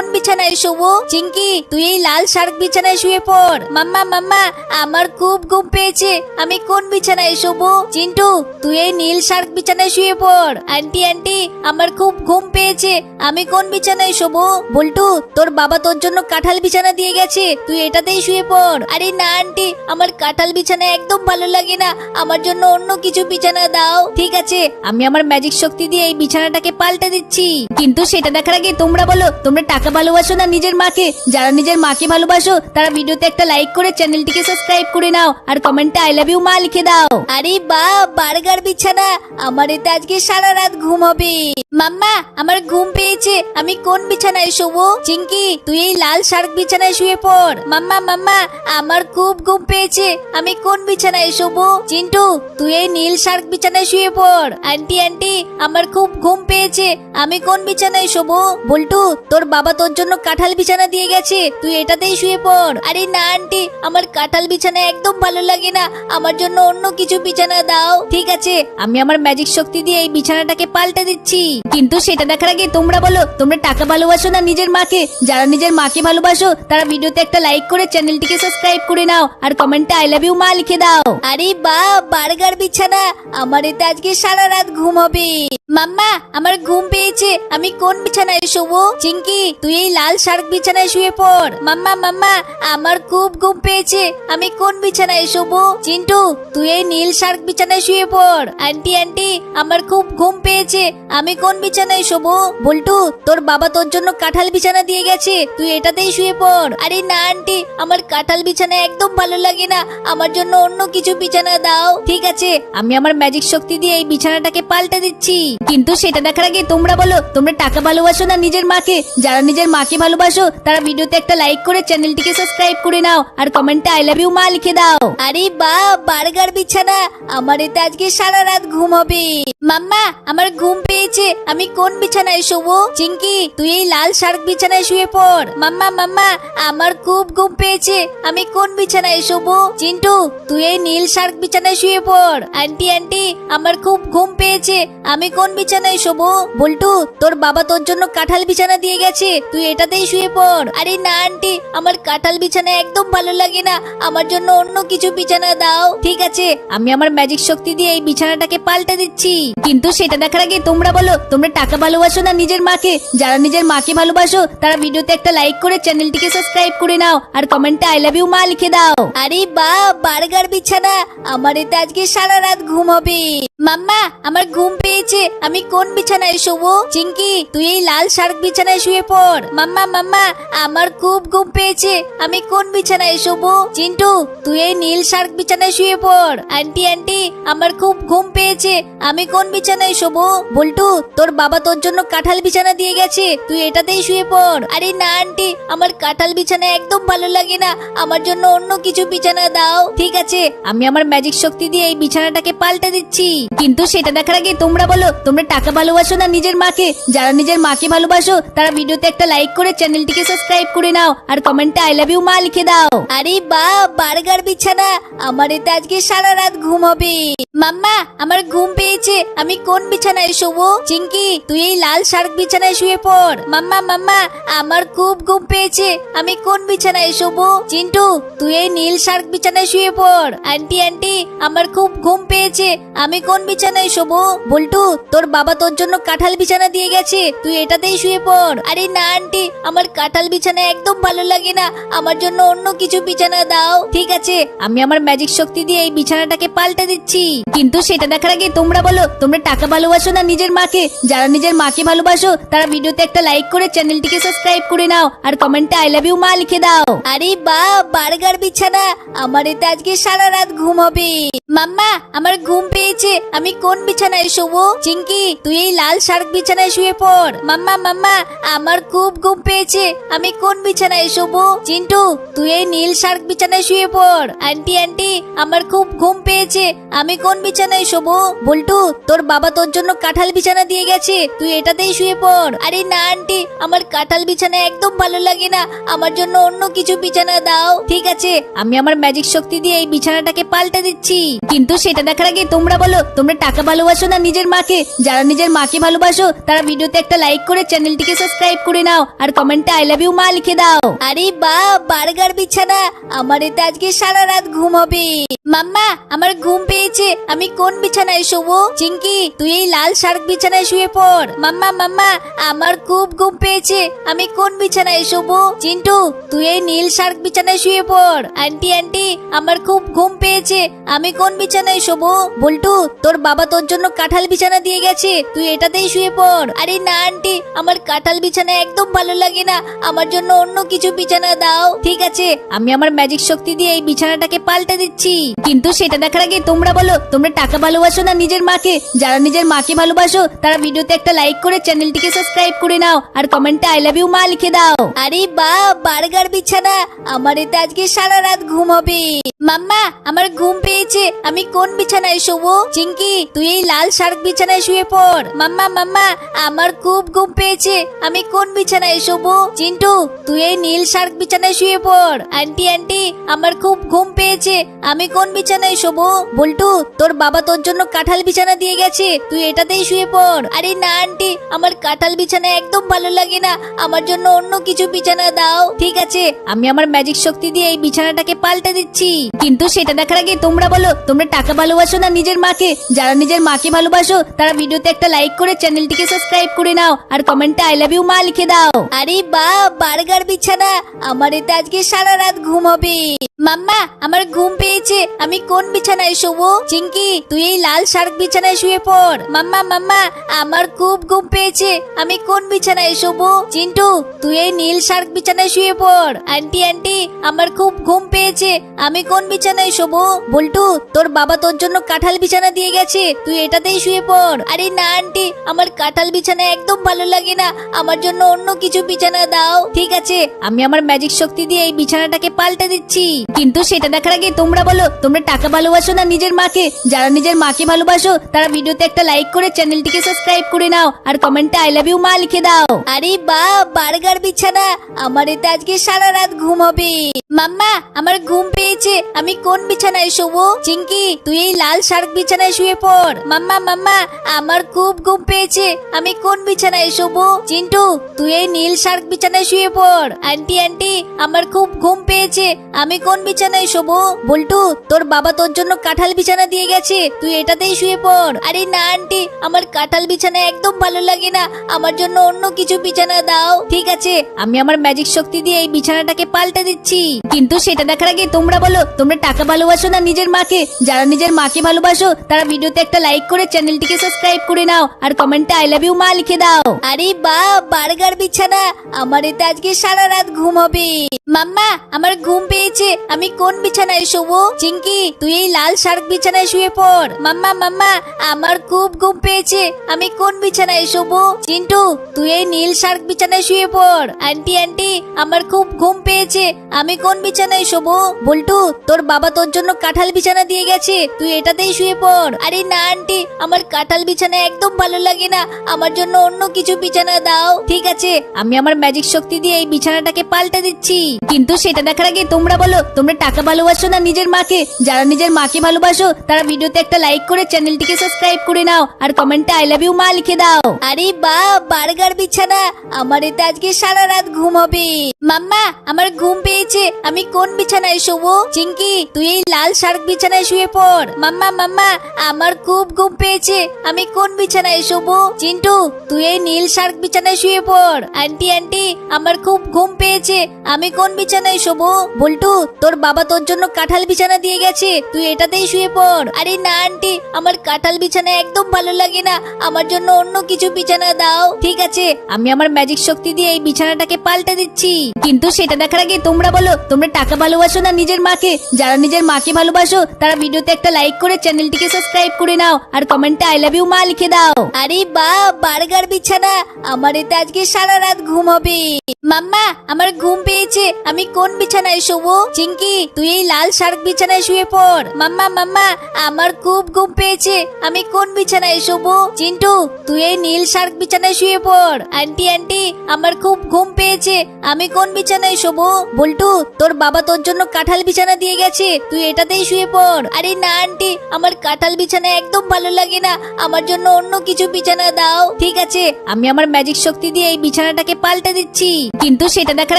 কোন বিছানায় শোবো? চিঙ্কি তুই এই লাল শার্ক বিছানায় শুয়ে পড়। মাম্মা মাম্মা, আমার খুব ঘুম পেয়েছে। আমি কোন বিছানায় শোবো? চিন্টু, তুই এই নীল শার্ক বিছানায় শুয়ে পড়। আন্টি আন্টি, আমার খুব ঘুম পেয়েছে। আমি কোন বিছানায় শোবো? বল্টু, তোর বাবা তোর জন্য কাঁঠাল বিছানা দিয়ে গেছে। তুই এটাতেই শুয়ে পড়। আরে না, আন্টি, আমার কাঁঠাল বিছানা একদম ভালো লাগে না। আমার জন্য অন্য কিছু বিছানা দাও। ঠিক আছে, আমি আমার ম্যাজিক শক্তি দিয়ে এই বিছানাটাকে পাল্টে দিচ্ছি। কিন্তু সেটা দেখার আগে তোমরা বলো, তোমরা টাকা ভালোবাসো না নিজের মাকে। যারা নিজের মাকে ভালোবাসো, তারা ভিডিওতে একটা লাইক করে চ্যানেলটিকে সাবস্ক্রাইব করে নাও। আর কমেন্টে আই লাভ ইউ মা লিখে দাও। আরে বা, বার্গার বিছানা। আমার এতে আজকে সারা রাত ঘুম হবে। মাম্মা, আমার ঘুম পেয়েছে। আমি কোন বিছানায় শোবো? চিঙ্কি তুই এই লাল শার্ক বিছানায় শুয়ে পড়। মাম্মা মাম্মা, আমার খুব ঘুম পেয়েছে। আমি কোন বিছানায় শোবো? চিন্টু, তুই এই নীল শার্ক বিছানায় শুয়ে পড়। আন্টি আন্টি, আমার খুব ঘুম পেয়েছে। আমি কোন বিছানায় শোবো? বল্টু, তোর বাবা তোর জন্য কাঁঠাল বিছানা দিয়ে গেছে। তুই এটাতেই শুয়ে পড়। আরে না, আন্টি, আমার কাঁঠাল বিছানা একদম ভালো লাগে না। আমার জন্য অন্য কিছু বিছানা দাও। ঠিক আছে, আমি আমার ম্যাজিক শক্তি দিয়ে এই বিছানাটাকে পাল্টে দিচ্ছি। কিন্তু সেটা দেখার আগে তোমরা বলো, তোমরা টাকা ভালোবাসো না নিজের মাকে? যারা নিজের মাকে ভালোবাসো, তারা ভিডিওতে একটা লাইক করে চ্যানেলটিকে সাবস্ক্রাইব করে নাও। আর কমেন্টে আই লাভ ইউ মা লিখে দাও। আরে বা, বার্গার বিছানা। আমার এতে আজকে সারা রাত ঘুম হবে। মাম্মা, আমার ঘুম পেয়েছে। আমি কোন বিছানায় শোবো? চিঙ্কি তুই এই লাল শার্ক বিছানায় শুয়ে পড়। মাম্মা মাম্মা, আমার খুব ঘুম পেয়েছে। আমি কোন বিছানায় শোবো? চিন্টু, তুই এই নীল শার্ক বিছানায় শুয়ে পড়। আন্টি আন্টি, আমার খুব ঘুম পেয়েছে। আমি কোন বিছানায় শোবো? বল্টু, তোর বাবা তোর জন্য কাঁঠাল বিছানা দিয়ে গেছে। তুই এটাতেই শুয়ে পড়। আরে না, আন্টি, আমার কাঁঠাল বিছানা একদম ভালো লাগে না। আমার জন্য অন্য কিছু বিছানা দাও। ঠিক আছে, আমি আমার ম্যাজিক শক্তি দিয়ে এই বিছানাটাকে পাল্টে দিচ্ছি। কিন্তু সেটা দেখার আগে তোমরা বলো, তোমরা টাকা ভালোবাসো না নিজের মাকে? যারা নিজের মাকে ভালোবাসো, তারা ভিডিওতে একটা লাইক করে চ্যানেলটিকে সাবস্ক্রাইব করে নাও, আর কমেন্টে আই লাভ ইউ মা লিখে দাও। আরে বা, বার্গার বিছানা, আমার এতে আজকে সারা রাত ঘুম হবে। মাম্মা, আমার ঘুম পেয়েছে, আমি কোন বিছানায় শোবো? চিঙ্কি তুই এই লাল শার্ক বিছানায় শুয়ে পড়। মাম্মা মাম্মা, আমার খুব ঘুম পেয়েছে, আমি কোন বিছানায় শোবো? চিন্টু, তুই এই নীল শার্ক বিছানায় শুয়ে পড়। আন্টি আন্টি, আমার খুব ঘুম পেয়েছে, আমি কোন বিছানায় শোবো? বল্টু, তোর বাবা তোর জন্য কাঁঠাল বিছানা দিয়ে গেছে তুই এটাতেই শুয়ে পড়। আরে না, আন্টি, আমার কাঁঠাল বিছানা একদম ভালো লাগে না। আমার জন্য অন্য কিছু বিছানা দাও। ঠিক আছে, আমি আমার ম্যাজিক শক্তি দিয়ে এই বিছানাটাকে পাল্টে দিচ্ছি। কিন্তু সেটা দেখার আগে তোমরা বলো, তোমরা টাকা ভালোবাসো না নিজের মাকে? যারা নিজের মাকে ভালোবাসো, তারা ভিডিওতে একটা লাইক করে চ্যানেলটিকে সাবস্ক্রাইব করে নাও। আর কমেন্টে আই লাভ ইউ মা, লিখে দাও। আরে বা, বার্গার বিছানা! আমার এতে আজকে সারা রাত ঘুম হবে। মাম্মা, আমার ঘুম পেয়েছে। আমি কোন বিছানায় শোবো? চিঙ্কি তুই এই লাল শার্ক বিছানায় শুয়ে পড়। মাম্মা মাম্মা, আমার খুব ঘুম পেয়েছে। আমি কোন বিছানায় শোবো? চিন্টু, তুই এই নীল শার্ক বিছানায় শুয়ে পড়। আন্টি আন্টি, আমার খুব ঘুম পেয়েছে। আমি কোন বিছানায় শোবো? বল্টু, তোর বাবা তোর জন্য কাঁঠাল বিছানা দিয়ে গেছে। তুই এটাতেই শুয়ে পড়। আরে না, আন্টি, আমার কাঁঠাল বিছানা একদম ভালো লাগে না। আমার জন্য অন্য কিছু বিছানা দাও। ঠিক আছে, আমি আমার ম্যাজিক শক্তি দিয়ে এই বিছানাটাকে পাল্টে দিচ্ছি। কিন্তু সেটা দেখার আগে তোমরা বলো, তোমরা টাকা ভালোবাসো না নিজের মাকে? যারা নিজের মাকে ভালোবাসো, তারা ভিডিওতে একটা লাইক করে চ্যানেলটিকে সাবস্ক্রাইব করে নাও আর কমেন্টে আই লাভ ইউ মা লিখে দাও। আরে বা, বার্গার বিছানা। আমার এতে আজকে সারা রাত ঘুম হবে। মাম্মা, আমার ঘুম পেয়েছে। আমি কোন বিছানায় শোবো? চিঙ্কি তুই এই লাল শার্ক বিছানায় শুয়ে পড়। মাম্মা মাম্মা, আমার খুব ঘুম পেয়েছে। আমি কোন বিছানায় শোবো? চিন্টু, তুই এই নীল শার্ক বিছানায় শুয়ে পড়। আন্টি আন্টি, আমার খুব ঘুম পেয়েছে। আমি কোন বিছানায় শোবো? বল্টু, তোর বাবা তোর জন্য কাঁঠাল বিছানা দিয়ে গেছে। তুই এটাতেই শুয়ে পড়। আরে না আন্টি, আমার কাঁঠাল বিছানা একদম ভালো লাগে না। আমার জন্য অন্য কিছু বিছানা দাও। ঠিক আছে, আমি আমার ম্যাজিক শক্তি দিয়ে এই বিছানাটাকে পাল্টে দিচ্ছি। কিন্তু সেটা দেখার আগে তোমরা বলো, তোমরা টাকা ভালোবাসো না নিজের মাকে? যারা নিজের মাকে ভালোবাসো, তারা ভিডিওতে একটা লাইক করে চ্যানেলটিকে সাবস্ক্রাইব করে নাও। আর কমেন্টে আই লাভ ইউ মা, লিখে দাও। আরে বা, বার্গার বিছানা! আমার এতে আজকে সারা রাত ঘুম হবে। মাম্মা, আমার ঘুম পেয়েছে। আমি কোন বিছানায় শোবো? চিঙ্কি তুই এই লাল শার্ক বিছানায় শুয়ে পড়। মাম্মা মাম্মা, আমার খুব ঘুম পেয়েছে। আমি কোন বিছানায় শোবো? চিন্টু, তুই এই নীল শার্ক বিছানায় শুয়ে পড়। আন্টি আন্টি, আমার খুব ঘুম পেয়েছে। আমি কোন বিছানায় শোবো? বল্টু, তোর বাবা তোর জন্য কাঁঠাল বিছানা দিয়ে গেছে। তুই এটাতেই শুয়ে পড়। আরে না, আন্টি, আমার কাঁঠাল বিছানা একদম ভালো লাগে না। আমার জন্য অন্য কিছু বিছানা দাও। ঠিক আছে, আমি আমার ম্যাজিক শক্তি দিয়ে এই বিছানাটাকে পাল্টে দিচ্ছি। কিন্তু সেটা দেখার আগে তোমরা বলো, তোমরা টাকা ভালোবাসো না নিজের মাকে? যারা নিজের মাকে ভালোবাসো, তারা ভিডিওতে একটা লাইক করে চ্যানেলটিকে সাবস্ক্রাইব করে নাও নাও আর কমেন্টে আই লাভ ইউ মা লিখে দাও। আরে বা, বার্গার বিছানা। আমার এতে আজকে সারা রাত ঘুম হবে। মাম্মা, আমার ঘুম পেয়েছে। আমি কোন বিছানায় শোবো? চিঙ্কি তুই এই লাল শার্ক বিছানায় শুয়ে পড়। মাম্মা মাম্মা, আমার খুব ঘুম পেয়েছে। আমি কোন বিছানায় শোবো? চিন্টু, তুই এই নীল শার্ক বিছানায় শুয়ে পড়। আন্টি আন্টি, আমার খুব ঘুম পেয়েছে। আমি কোন বিছানায় শোবো? বল্টু, তোর বাবা তোর জন্য কাঁঠাল বিছানা দিয়ে গেছে। তুই এটাতেই শুয়ে পড়। আরে না, আন্টি, আমার কাঁঠাল বিছানা একদম ভালো লাগে না। আমার জন্য অন্য কিছু বিছানা দাও। ঠিক আছে, আমি আমার ম্যাজিক শক্তি দিয়ে এই বিছানাটাকে পাল্টে দিচ্ছি। কিন্তু সেটা দেখার আগে তোমরা বলো, তোমরা টাকা ভালোবাসো না নিজের মাকে? যারা নিজের মাকে ভালোবাসো, তারা ভিডিওতে একটা লাইক করে চ্যানেলটিকে সাবস্ক্রাইব করে নাও। আর কমেন্টে আই লাভ ইউ মা, লিখে দাও। আরে বা, বার্গার বিছানা! আমার এতে আজকে সারা রাত ঘুম হবে। মাম্মা, আমার ঘুম পেয়েছে। আমি কোন বিছানায় শোবো? চিঙ্কি তুই এই লাল শার্ক বিছানায় শুয়ে পড়। মাম্মা মাম্মা, আমার খুব ঘুম পেয়েছে। আমি কোন বিছানায় শোবো। চিন্টু, তুই এই নীল শার্ক বিছানায় শুয়ে পড়। আন্টি আন্টি, আমার খুব ঘুম পেয়েছে। আমি কোন বিছানায় শোবো? বল্টু, তোর বাবা তোর জন্য কাঁঠাল বিছানা দিয়ে গেছে। তুই এটাতেই শুয়ে পড়। আরে না, আন্টি, আমার কাঁঠাল বিছানা একদম ভালো লাগে না। আমার জন্য অন্য কিছু বিছানা দাও। ঠিক আছে, আমি আমার ম্যাজিক শক্তি দিয়ে এই বিছানাটাকে পাল্টে দিচ্ছি। কিন্তু সেটা দেখার আগে তোমরা বলো, তোমরা টাকা ভালোবাসো না নিজের মাকে? যারা নিজের মাকে ভালোবাসো, তারা ভিডিওতে একটা লাইক করে চ্যানেলটিকে সাবস্ক্রাইব করে নাও। আর কমেন্টে আই লাভ ইউ মা লিখে দাও। আরে বা, বার্গার বিছানা। আমার এতে আজকে সারা রাত ঘুম হবে মাম্মা, আমার ঘুম পেয়েছে। আমি কোন বিছানায় শোবো? চিঙ্কি তুই এই লাল শার্ক বিছানায় শুয়ে পড়। মাম্মা মাম্মা, আমার খুব ঘুম পেয়েছে। আমি কোন বিছানায় শোবো? চিন্টু, তুই এই নীল শার্ক বিছানায় শুয়ে পড়। আন্টি আন্টি, আমার খুব ঘুম পেয়েছে। আমি কোন বিছানায় শোবো? বল্টু, তোর বাবা তোর জন্য কাঁঠাল বিছানা দিয়ে গেছে। তুই এটাতেই শুয়ে পড়। আরে না, আন্টি, আমার কাঁঠাল বিছানা একদম ভালো লাগে না। আমার জন্য অন্য কিছু বিছানা দাও। ঠিক আছে, আমি আমার ম্যাজিক শক্তি দিয়ে এই বিছানাটাকে পাল্টে দিচ্ছি। কিন্তু সেটা দেখার আগে তোমরা বলো, তোমরা টাকা ভালোবাসো না নিজের মাকে? যারা নিজের মাকে ভালোবাসো, তারা ভিডিওতে একটা লাইক করে চ্যানেলটিকে সাবস্ক্রাইব করে নাও। আর কমেন্টে আই লাভ ইউ মা, লিখে দাও। আরে বা, বার্গার বিছানা! আমার এতে আজকে সারা রাত ঘুম হবে। মাম্মা, আমার ঘুম পেয়েছে। আমি কোন বিছানায় শোবো? চিঙ্কি তুই এই লাল শার্ক বিছানায় শুয়ে পড়। মাম্মা মাম্মা, আমার খুব ঘুম পেয়েছে। আমি কোন বিছানায় শোবো? চিন্টু তুই এই নীল শার্ক বিছানায় শুয়ে পড়। আন্টি আন্টি, আমার খুব ঘুম পেয়েছে। আমি কোন বিছানায় শোবো? বল্টু, তোর বাবা তোর জন্য কাঁঠাল বিছানা দিয়ে গেছে। তুই এটাতেই শুয়ে পড়। আরে না, আন্টি, আমার কাঁঠাল বিছানা একদম ভালো লাগে না। আমার জন্য অন্য কিছু বিছানা দাও। ঠিক আছে, আমি আমার ম্যাজিক শক্তি দিয়ে এই বিছানাটাকে পাল্টে দিচ্ছি। কিন্তু সেটা দেখার আগে তোমরা বলো, তোমরা টাকা ভালোবাসো না নিজের মাকে? যারা নিজের মাকে ভালোবাসো, তারা ভিডিওতে একটা লাইক করে চ্যানেলটিকে সাবস্ক্রাইব করে নাও। আর কমেন্টে আই লাভ ইউ মা লিখে দাও। আরে বা, বার্গার বিছানা আমার এতে আজকে সারা রাত ঘুম হবে মাম্মা, আমার ঘুম পেয়েছে। আমি কোন বিছানায় শোবো? চিঙ্কি তুই এই লাল শার্ক বিছানায় শুয়ে পড়। মাম্মা মাম্মা, আমার খুব ঘুম পেয়েছে। আমি কোন বিছানায় শোবো? চিন্টু, তুই এই নীল শার্ক বিছানায় শুয়ে পড়। আন্টি আন্টি, আমার খুব ঘুম পেয়েছে। আমি কোন বিছানায় শোবো? বল্টু, তোর বাবা তোর জন্য কাঁঠাল বিছানা দিয়ে গেছে। তুই এটাতেই শুয়ে পড়। আরে না, আন্টি, আমার কাঁঠাল বিছানা একদম ভালো লাগে না। আমার জন্য অন্য কিছু বিছানা দাও। ঠিক আছে, আমি আমার ম্যাজিক শক্তি দিয়ে এই বিছানাটাকে পাল্টে দিচ্ছি। কিন্তু সেটা দেখার আগে তোমরা বলো, তোমরা টাকা ভালোবাসো না নিজের মাকে? যারা নিজের মাকে ভালোবাসো, তারা ভিডিওতে একটা লাইক করে চ্যানেলটিকে সাবস্ক্রাইব করে নাও, আর কমেন্টে আই লাভ ইউ মা লিখে দাও। আরে বা, বার্গার বিছানা! আমার এতে আজকে সারা রাত ঘুম হবে। মাম্মা, আমার ঘুম পেয়েছে। আমি কোন বিছানায় শোবো? চিঙ্কি তুই এই লাল শার্ক বিছানায় শুয়ে পড়। মাম্মা মাম্মা, আমার খুব ঘুম পেয়েছে। আমি কোন বিছানায় শোবো? চিন্টু, তুই এই নীল শার্ক বিছানায় শুয়ে পড়। আন্টি আন্টি, আমার খুব ঘুম পেয়েছে। আমি কোন বিছানায় শোবো? বল্টু, তোর বাবা তোর জন্য কাঁঠাল বিছানা দিয়ে গেছে। তুই এটাতেই শুয়ে পড়। আরে না, আন্টি, আমার কাঁঠাল বিছানা একদম ভালো লাগে না। আমার জন্য অন্য কিছু বিছানা দাও। ঠিক আছে, আমি আমার ম্যাজিক শক্তি দিয়ে এই বিছানাটাকে পাল্টে দিচ্ছি। কিন্তু সেটা দেখার আগে তোমরা বলো, তোমরা টাকা ভালোবাসো না নিজের মাকে? যারা নিজের মাকে ভালোবাসো, তারা ভিডিওতে একটা লাইক করে চ্যানেলটিকে সাবস্ক্রাইব করে নাও। আর কমেন্টে আই লাভ ইউ মা, লিখে দাও। আরে বা, বার্গার বিছানা! আমার এতে আজকে সারা রাত ঘুম হবে। মাম্মা, আমার ঘুম পেয়েছে। আমি কোন বিছানায় শোবো? চিঙ্কি তুই এই লাল শার্ক বিছানায় শুয়ে পড়। মাম্মা মাম্মা, আমার খুব ঘুম পেয়েছে। আমি কোন বিছানায় শোবো? চিন্টু, তুই এই নীল শার্ক বিছানায় শুয়ে পড়। আন্টি আন্টি, আমার খুব ঘুম পেয়েছে। আমি কোন বিছানায় শোবো? বল্টু, তোর বাবা তোর জন্য কাঁঠাল বিছানা দিয়ে গেছে। তুই এটাতেই শুয়ে পড়। আরে না, আন্টি, আমার কাঁঠাল বিছানা একদম ভালো লাগে না। আমার জন্য অন্য কিছু বিছানা দাও। ঠিক আছে, আমি আমার ম্যাজিক শক্তি দিয়ে এই বিছানাটাকে পাল্টে দিচ্ছি। কিন্তু সেটা দেখার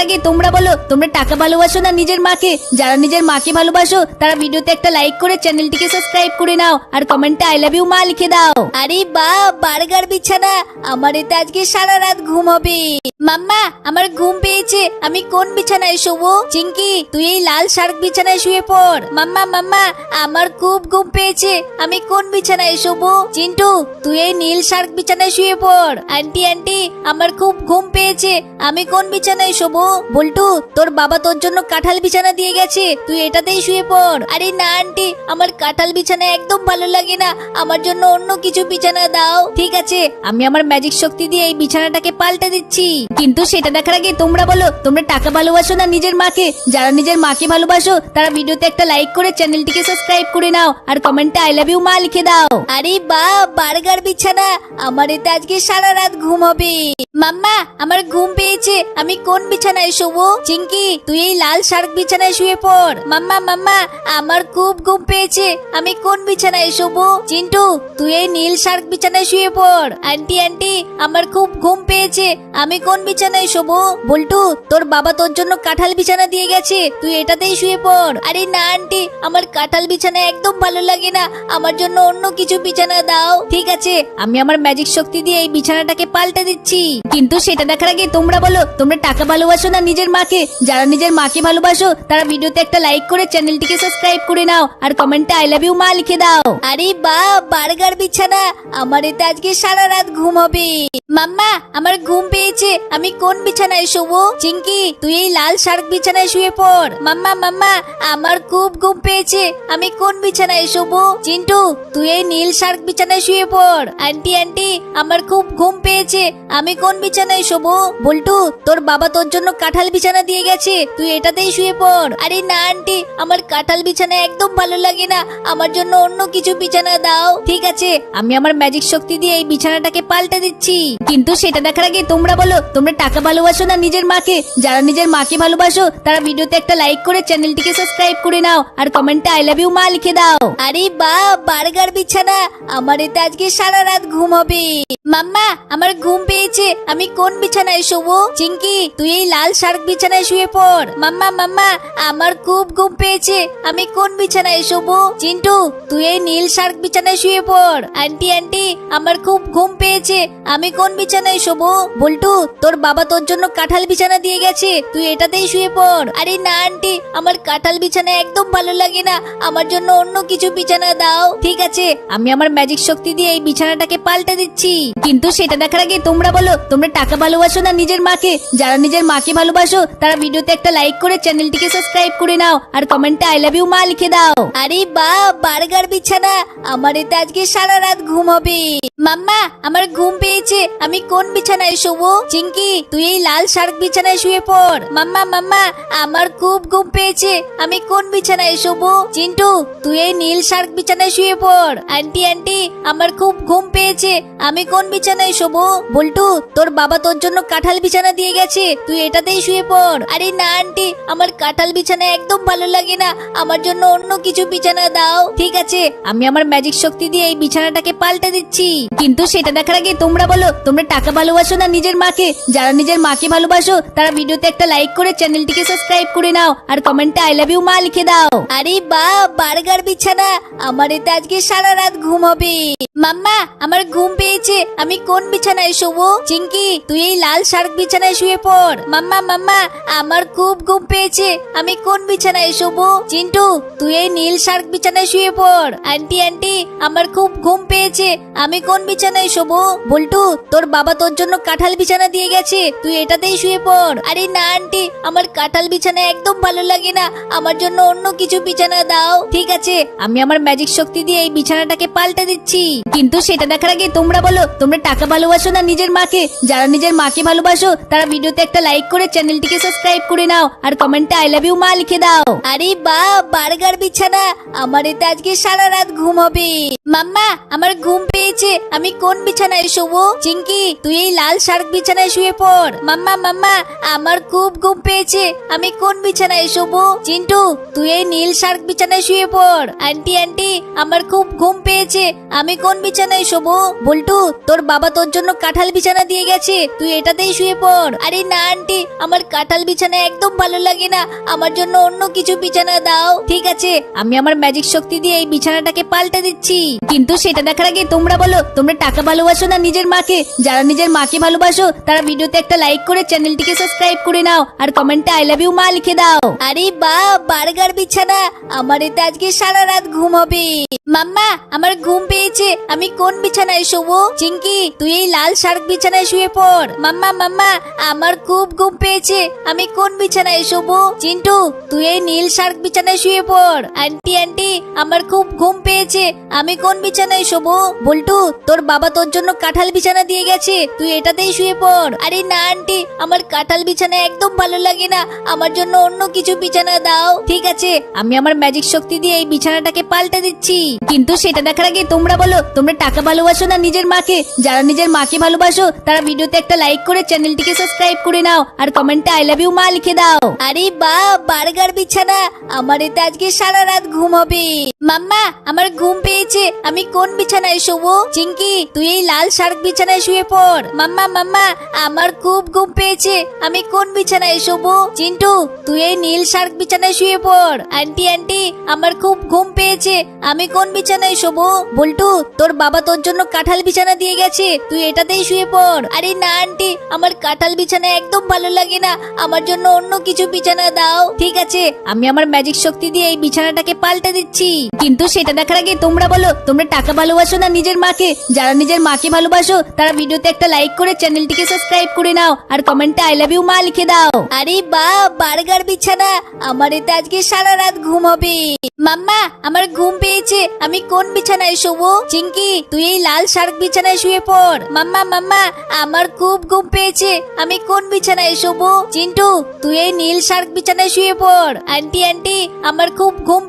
আগে তোমরা বলো তোমরা টাকা ভালোবাসো না নিজের মাকে? যারা নিজের মাকে ভালোবাসো, তারা ভিডিওতে একটা লাইক করে চ্যানেলটিকে সাবস্ক্রাইব করে নাও। আর কমেন্টে আই লাভ ইউ মা লিখে দাও। আরে বা, বার্গার বিছানা। আমার এতে আজকে সারা রাত ঘুম হবে। মাম্মা, আমার ঘুম পেয়েছে। আমি কোন বিছানায় শোবো? চিঙ্কি তুই এই লাল শার্ক বিছানায় শুয়ে পড়। মাম্মা মাম্মা, আমার খুব ঘুম পেয়েছে। আমি কোন বিছানায় শোবো? চিন্টু, তুই এই নীল শার্ক বিছানায় শুয়ে পড়। আন্টি আন্টি, আমার খুব ঘুম পেয়েছে। আমি কোন বিছানায় শোবো? বল্টু তোর বাবা তোর জন্য কাঁঠাল বিছানা দিয়ে গেছে। তুই এটাতেই শুয়ে পড়। আরে না, আন্টি, আমার কাঁঠাল বিছানা একদম ভালো লাগে না। আমার জন্য অন্য কিছু বিছানা দাও। ঠিক আছে, আমি আমার ম্যাজিক শক্তি দিয়ে এই বিছানাটাকে পাল্টে দিচ্ছি। কিন্তু সেটা দেখার আগে তোমরা বলো, তোমরা টাকা ভালোবাসো না নিজের মাকে? যারা নিজের মাকে ভালোবাসো, তারা ভিডিওতে একটা লাইক করে চ্যানেলটিকে সাবস্ক্রাইব করে নাও। আর কমেন্টে আই লাভ ইউ মা, লিখে দাও। আরে বা, বার্গার বিছানা। আমার এতে আজকে সারা রাত ঘুম হবে। মাম্মা, আমার ঘুম পেয়েছে। আমি কোন বিছানায় শোবো? চিঙ্কি তুই এই লাল শার্ক বিছানায় শুয়ে পড়। মাম্মা মাম্মা, আমার খুব ঘুম পেয়েছে। আমি কোন বিছানায় শোবো? চিন্টু, তুই এই নীল শার্ক বিছানায় শুয়ে পড়। আন্টি আন্টি, আমার খুব ঘুম পেয়েছে। আমি কোন বিছানায় শোবো? বল্টু, তোর বাবা তোর জন্য কাঁঠাল বিছানা দিয়ে গেছে। তুই এটাতেই শুয়ে পড়। আরে না, আন্টি, আমার কাঁঠাল বিছানা একদম ভালো লাগে না। আমার জন্য অন্য কিছু বিছানা দাও। ঠিক আছে, আমি আমার ম্যাজিক শক্তি দিয়ে এই বিছানাটাকে পাল্টে দিচ্ছি। কিন্তু সেটা দেখার আগে তোমরা বলো, তোমরা টাকা ভালোবাসো না নিজের মাকে? যারা নিজের মাকে ভালোবাসো, তারা ভিডিওতে একটা লাইক করে চ্যানেলটিকে সাবস্ক্রাইব করে নাও আর কমেন্টে আই লাভ ইউ মা লিখে দাও। আরে বা, বার্গার বিছানা। আমার এতে আজকে সারা রাত ঘুম হবে। মাম্মা, আমার ঘুম পেয়েছে। আমি কোন বিছানায় শোবো? চিঙ্কি তুই এই লাল শার্ক বিছানায় শুয়ে পড়। মাম্মা মাম্মা, আমার খুব ঘুম পেয়েছে। আমি কোন বিছানায় শোবো? চিন্টু, তুই এই নীল শার্ক বিছানায় শুয়ে পড়। আন্টি আন্টি, আমার খুব ঘুম পেয়েছে। আমি কোন বিছানায় শোবো? বল্টু, তোর বাবা তোর জন্য কাঁঠাল বিছানা দিয়ে গেছে তুই এটাতেই শুয়ে পড়। আরে না, আন্টি, আমার কাঁঠাল বিছানা একদম ভালো লাগে না। আমার জন্য অন্য কিছু বিছানা দাও। ঠিক আছে, আমি আমার ম্যাজিক শক্তি দিয়ে এই বিছানাটাকে পাল্টে দিচ্ছি। কিন্তু সেটা দেখার আগে তোমরা বলো, তোমরা টাকা ভালোবাসো না নিজের মাকে? যারা নিজের মাকে ভালোবাসো, তারা ভিডিওতে একটা লাইক করে চ্যানেলটিকে সাবস্ক্রাইব করে নাও। আর কমেন্টে আই লাভ ইউ মা, লিখে দাও। আরে বা, বার্গার বিছানা! আমার এতে আজকে সারা রাত ঘুম হবে। মাম্মা, আমার ঘুম পেয়েছে। আমি কোন বিছানায় শোবো? চিঙ্কি তুই এই লাল শার্ক বিছানায় শুয়ে পড়। মাম্মা মাম্মা, আমার খুব ঘুম পেয়েছে। আমি কোন বিছানায় শোবো? চিন্টু, তুই এই নীল শার্ক বিছানায় শুয়ে পড়। আন্টি আন্টি, আমার খুব ঘুম পেয়েছে। আমি কোন বিছানায় শোবো? বল্টু, তোর বাবা তোর জন্য কাঁঠাল বিছানা দিয়ে গেছে। তুই এটাতেই শুয়ে পড়। আরে না, আন্টি, আমার কাঁঠাল বিছানা একদম ভালো লাগে না। আমার জন্য অন্য কিছু বিছানা দাও। ঠিক আছে, আমি আমার ম্যাজিক শক্তি দিয়ে এই বিছানাটাকে পাল্টে দিচ্ছি। কিন্তু সেটা দেখার আগে তোমরা বলো, তোমরা টাকা ভালোবাসো না নিজের মাকে? যারা নিজের মাকে ভালোবাসো, তারা ভিডিওতে একটা লাইক করে চ্যানেলটিকে সাবস্ক্রাইব করে নাও আর কমেন্টে আই লাভ ইউ মা লিখে দাও। আরে বা, বার্গার বিছানা। আমার এতে আজকে সারা রাত ঘুম হবে। মাম্মা, আমার ঘুম পেয়েছে। আমি কোন বিছানায় শোবো? চিঙ্কি তুই এই লাল শার্ক বিছানায় শুয়ে পড়। মাম্মা মাম্মা, আমার খুব ঘুম পেয়েছে। আমি কোন বিছানায় শোবো? চিন্টু, তুই এই নীল শার্ক বিছানায় শুয়ে পড়। আন্টি আন্টি, আমার খুব ঘুম পেয়েছে। আমি কোন বিছানায় শোবো? বল্টু, তোর বাবা তোর জন্য কাঁঠাল বিছানা দিয়ে গেছে। তুই এটাতেই শুয়ে পড়। আরে না, আন্টি, আমার কাঁঠাল বিছানা একদম ভালো লাগে না। আমার জন্য অন্য কিছু বিছানা দাও। ঠিক আছে, আমি আমার ম্যাজিক শক্তি দিয়ে এই বিছানাটাকে পাল্টে দিচ্ছি। কিন্তু সেটা দেখার আগে তোমরা বলো, তোমরা টাকা ভালোবাসো না নিজের মাকে? যারা নিজের মাকে ভালোবাসো, তারা ভিডিওতে একটা লাইক করে চ্যানেলটিকে সাবস্ক্রাইব করে নাও। আর কমেন্টে আই লাভ ইউ মা, লিখে দাও। আরে বা, বার্গার বিছানা! আমার এতে আজকে সারা রাত ঘুম হবে। মাম্মা, আমার ঘুম পেয়েছে। আমি কোন বিছানায় শোবো? চিঙ্কি তুই এই লাল শার্ক বিছানায় শুয়ে পড়। মাম্মা মাম্মা আমার খুব ঘুম পেয়েছে। আমি কোন বিছানায় শোবো? চিন্টু, তুই এই নীল শার্ক বিছানায় শুয়ে পড়। আন্টি আন্টি, আমার খুব ঘুম পেয়েছে। আমি কোন বিছানায় শোবো? বল্টু, তোর বাবা তোর জন্য কাঁঠাল বিছানা দিয়ে গেছে। তুই এটাতেই শুয়ে পড়। আরে না, আন্টি, আমার কাঁঠাল বিছানা একদম ভালো লাগে না। আমার জন্য অন্য কিছু বিছানা দাও। ঠিক আছে, আমি আমার ম্যাজিক শক্তি দিয়ে এই বিছানাটাকে পাল্টে দিচ্ছি। কিন্তু সেটা দেখার আগে তোমরা বলো, তোমরা টাকা ভালোবাসো না নিজের মাকে? যারা নিজের মাকে ভালোবাসো, তারা ভিডিওতে একটা লাইক করে চ্যানেলটিকে সাবস্ক্রাইব সাবস্ক্রাইব করে নাও আর কমেন্টে আই লাভ ইউ মা লিখে দাও। আরে বা, বার্গার বিছানা। আমার এতে আজকে সারা রাত ঘুম হবে। মাম্মা, আমার ঘুম পেয়েছে। আমি কোন বিছানায় শোবো? চিঙ্কি তুই এই লাল শার্ক বিছানায় শুয়ে পড়। মাম্মা মাম্মা, আমার খুব ঘুম পেয়েছে। আমি কোন বিছানায় শোবো? চিন্টু, তুই এই নীল শার্ক বিছানায় শুয়ে পড়। আন্টি আন্টি, আমার খুব ঘুম পেয়েছে। আমি কোন বিছানায় শোবো? বল্টু, তোর বাবা তোর জন্য কাঁঠাল বিছানা দিয়ে গেছে। তুই এটাতেই শুয়ে পড়। আরে না, আন্টি, আমার কাঁঠাল বিছানা একদম ভালো লাগে না। আমার জন্য অন্য কিছু বিছানা দাও। ঠিক আছে, আমি আমার ম্যাজিক শক্তি দিয়ে এই বিছানাটাকে পাল্টে দিচ্ছি। কিন্তু সেটা দেখার আগে তোমরা বলো, তোমরা টাকা ভালোবাসো না নিজের মাকে? যারা নিজের মাকে ভালোবাসো, তারা ভিডিওতে একটা লাইক করে চ্যানেলটিকে সাবস্ক্রাইব করে নাও। আর কমেন্টে আই লাভ ইউ মা লিখে দাও। আরে বা, বার্গার বিছানা! আমার এতে আজকে সারা রাত ঘুম হবে। মাম্মা, আমার ঘুম পেয়েছে। আমি কোন বিছানায় শোবো? চিঙ্কি তুই এই লাল শার্ক বিছানায় শুয়ে পড়। মাম্মা মাম্মা, আমার খুব ঘুম পেয়েছে। আমি কোন বিছানায় শোবো? চিন্টু, তুই এই নীল শার্ক বিছানায় শুয়ে পড়। আন্টি আন্টি, আমার খুব ঘুম পেয়েছে। আমি কোন বিছানায় শোবো? বল্টু, তোর বাবা তোর জন্য কাঁঠাল বিছানা দিয়ে গেছে। তুই এটাতেই শুয়ে পড়। আরে না, আন্টি, আমার কাঁঠাল বিছানা একদম ভালো লাগে না। আমার জন্য অন্য কিছু বিছানা দাও। ঠিক আছে, আমি আমার ম্যাজিক শক্তি দিয়ে এই বিছানাটাকে পাল্টে দিচ্ছি। কিন্তু সেটা দেখার আগে তোমরা বলো, তোমরা টাকা ভালোবাসো না নিজের মাকে? যারা নিজের মাকে ভালোবাসো, তারা ভিডিওতে একটা লাইক করে চ্যানেলটিকে সাবস্ক্রাইব করে নাও। আর কমেন্টে আই লাভ ইউ মা। লিখে দাও। আরে বা বার্গার বিছানা। আমার এতে আজকে সারা রাত ঘুম হবে মাম্মা, আমার ঘুম পেয়েছে। আমি কোন বিছানায় শোবো? চিঙ্কি তুই এই লাল শার্ক বিছানায় শুয়ে পড়। মাম্মা মাম্মা, আমার খুব ঘুম পেয়েছে। আমি কোন বিছানায় শোবো? চিন্টু, তুই এই নীল শার্ক বিছানায় শুয়ে পড়। আন্টি আন্টি, আমার খুব ঘুম পেয়েছে। আমি কোন বিছানায় শোবো? বল্টু, তোর বাবা তোর জন্য কাঁঠাল বিছানা দিয়ে গেছে। তুই এটাতেই শুয়ে পড়। আরে না, আন্টি, আমার কাঁঠাল বিছানা একদম ভালো লাগে না। আমার জন্য অন্য কিছু বিছানা দাও। ঠিক আছে, আমি আমার ম্যাজিক শক্তি দিয়ে এই বিছানাটাকে পাল্টে দিচ্ছি। কিন্তু সেটা দেখার আগে তোমরা বলো, তোমরা টাকা ভালোবাসো না নিজের মাকে? যারা নিজের মাকে ভালোবাসো, তারা ভিডিওতে একটা লাইক করে চ্যানেলটিকে সাবস্ক্রাইব করে নাও। আর কমেন্টে আই লাভ ইউ মা লিখে দাও। আরে বা, বার্গার বিছানা! আমার এতে আজকে সারা রাত ঘুম হবে। মাম্মা, আমার ঘুম পেয়েছে। আমি কোন বিছানায় শোবো? চিঙ্কি তুই এই লাল শার্ক বিছানায় শুয়ে পড়। মাম্মা মাম্মা, আমার খুব ঘুম পেয়েছে। আমি কোন বিছানায় শোবো? চিন্টু তুই এই নীল শার্ক বিছানায় শুয়ে পড়। আন্টি আন্টি আমার খুব ঘুম